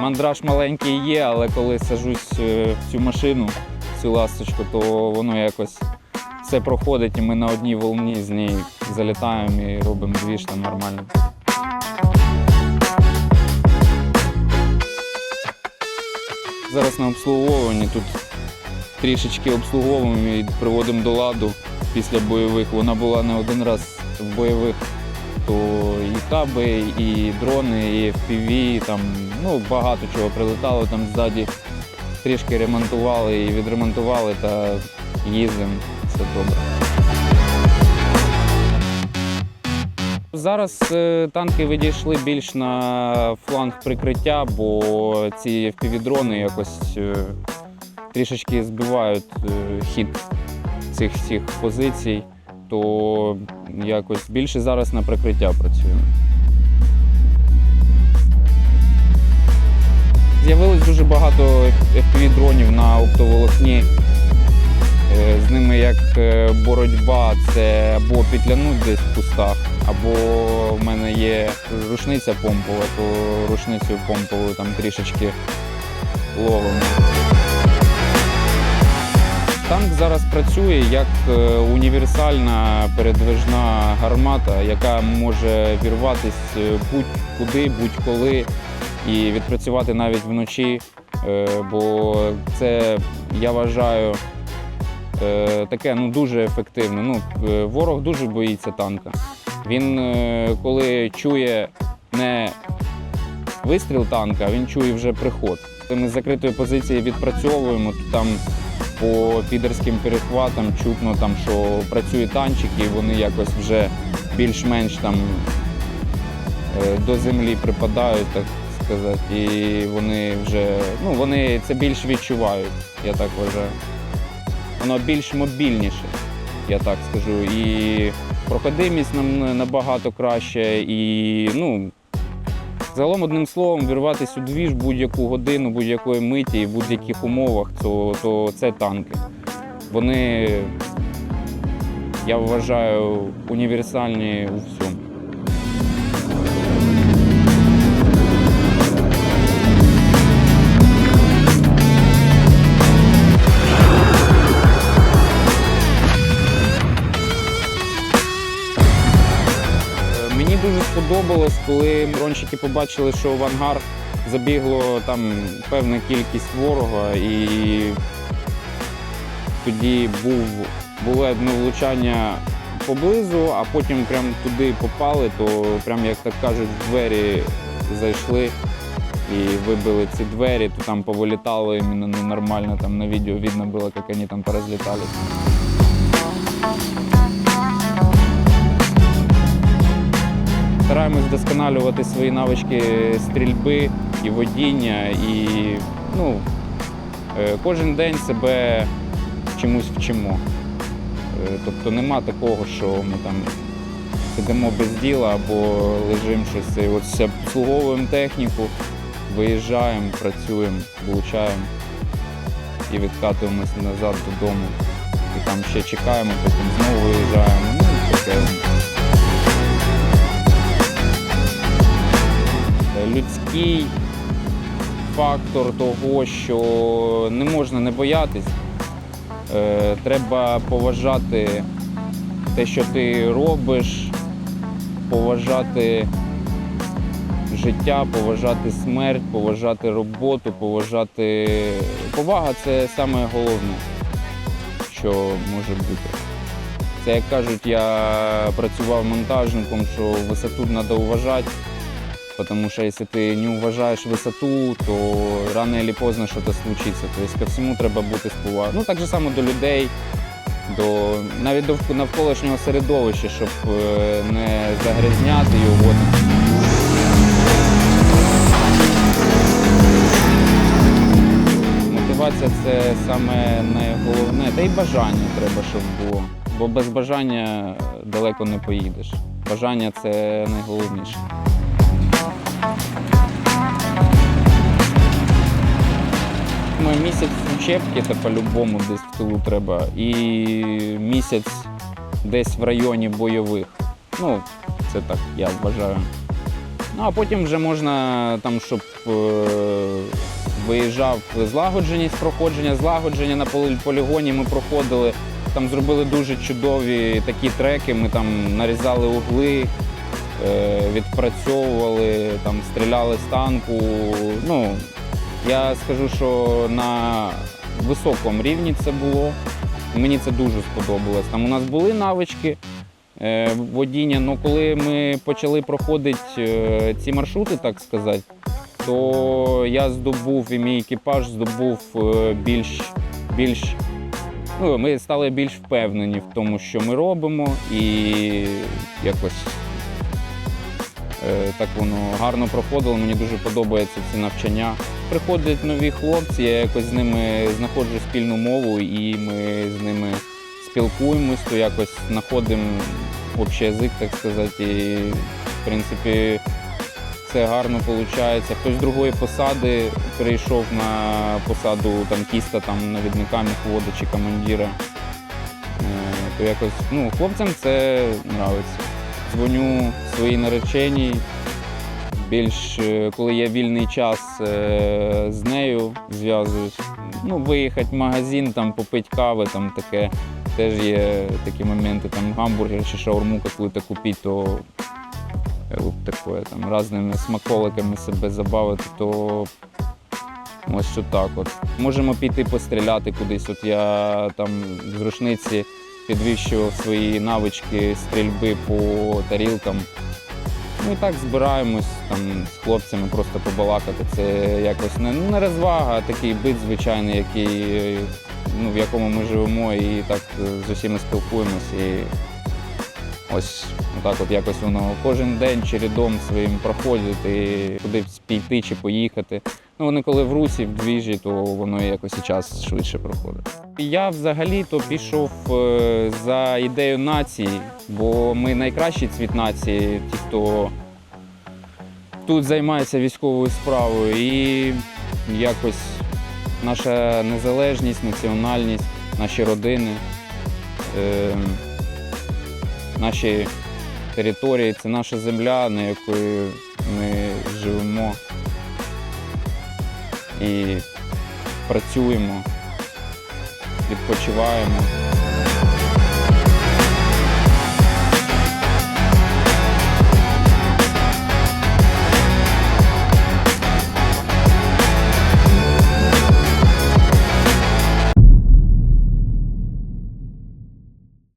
Мандраж маленький є, але коли сажусь е, в цю машину, в цю ласточку, то воно якось все проходить, і ми на одній волні з нею залітаємо і робимо двіж там нормально. Зараз на обслуговуванні тут трішечки обслуговуємо і приводимо до ладу після бойових. Вона була не один раз в бойових, то і каби, і дрони, і FPV, там ну, багато чого прилетало там ззаді. Трішки ремонтували і відремонтували та їздимо. Все добре. Зараз е, танки відійшли більш на фланг прикриття, бо ці FPV-дрони якось е, трішечки збивають е, хід цих всіх позицій, то якось більше зараз на прикриття працюємо. З'явилось дуже багато FPV-дронів на оптоволокні. Е, З ними як е, боротьба, це або підлянуть десь в кустах, або в мене є рушниця помпова, то рушницю помпову там трішечки ловимо. Танк зараз працює як е, універсальна передвижна гармата, яка може вірватися будь-куди, будь-коли і відпрацювати навіть вночі. Е, Бо це, я вважаю, е, таке ну, дуже ефективно. Ну, е, ворог дуже боїться танка. Він, е, коли чує не вистріл танка, він чує вже приход. Ми з закритої позиції відпрацьовуємо, то там по підерським перехватам чутно, там, що працює танчик, і вони якось вже більш-менш там е, до землі припадають, так сказати, і вони вже ну, вони це більш відчувають, я так вважаю. Воно більш мобільніше, я так скажу. І проходимість нам набагато краще, і ну, Загалом, одним словом, вірватися у двіж будь-яку годину, будь-якої миті і в будь-яких умовах, то, то це танки. Вони, я вважаю, універсальні у всьому. Сподобалось, коли дрончики побачили, що в ангар забігло там певна кількість ворога, і тоді був, було одне влучання поблизу, а потім прям туди попали, то прям, як так кажуть, в двері зайшли і вибили ці двері, то там повилітало іменно ну, нормально, там на відео видно було, як вони там порозлітались. Стараємось вдосконалювати свої навички стрільби і водіння, і ну, е, кожен день себе чомусь вчимо. Е, Тобто нема такого, що ми там сидимо без діла або лежимо щось. І От обслуговуємо техніку, виїжджаємо, працюємо, влучаємо і відкатуємося назад додому. І там ще чекаємо, потім знову виїжджаємо. Ну, таке. Людський фактор того, що не можна не боятись. Е, Треба поважати те, що ти робиш, поважати життя, поважати смерть, поважати роботу, поважати. Повага це саме головне, що може бути. Це як кажуть, я працював монтажником, що висоту треба вважати. Потому что если ты не уважаешь висоту, то рано или поздно что-то случится. То есть ко всьому треба бути повагою. Ну так же само до людей, до навіть до навколишнього середовища, щоб е, не загрязняти його. Мотивація це саме найголовне, та й бажання треба, щоб було. Бо без бажання далеко не поїдеш. Бажання це найголовніше. Ми місяць учебки, це по-любому десь в тилу треба, і місяць десь в районі бойових. Ну, це так, я вважаю. Ну а потім вже можна там, щоб е, виїжджав злагодженість проходження, злагодження на полі- полігоні ми проходили. Там зробили дуже чудові такі треки. Ми там нарізали угли, е, відпрацьовували, там стріляли з танку. Ну, я скажу, що на високому рівні це було. Мені це дуже сподобалось. Там у нас були навички е, водіння, але коли ми почали проходити е, ці маршрути, так сказати, то я здобув і мій екіпаж здобув е, більш, більш ну, ми стали більш впевнені в тому, що ми робимо, і якось так воно гарно проходило. Мені дуже подобаються ці навчання. Приходять нові хлопці, я якось з ними знаходжу спільну мову, і ми з ними спілкуємось, то якось знаходимо общий язик, так сказати. І, в принципі, це гарно виходить. Хтось з другої посади перейшов на посаду танкіста, там, навідника міхвода чи командира. Е, То якось, ну, хлопцям це подобається. Дзвоню своїй нареченій. Більш е, коли є вільний час е, з нею зв'язуюсь. Ну, виїхати в магазин, там, попити кави, там таке. Теж є такі моменти, там гамбургер чи шаурму какую-то купити, то е, таке, там різними смаколиками себе забавити, то ось так от. Можемо піти постріляти кудись. От я там з рушниці підвищував свої навички стрільби по тарілкам. І так збираємось там з хлопцями просто побалакати. Це якось не, не розвага, а такий бит звичайний, який, ну, в якому ми живемо і так е, з усіма спілкуємось. І ось так от якось воно кожен день чередом своїм проходить, і кудись піти чи поїхати. Ну, вони коли в русі, в двіжі, то воно якось і час швидше проходить. Я взагалі-то пішов е, за ідею нації, бо ми найкращий цвіт нації, ті, хто тут займається військовою справою, і якось наша незалежність, національність, наші родини, е, наші території це наша земля, на якої ми живемо і працюємо, відпочиваємо.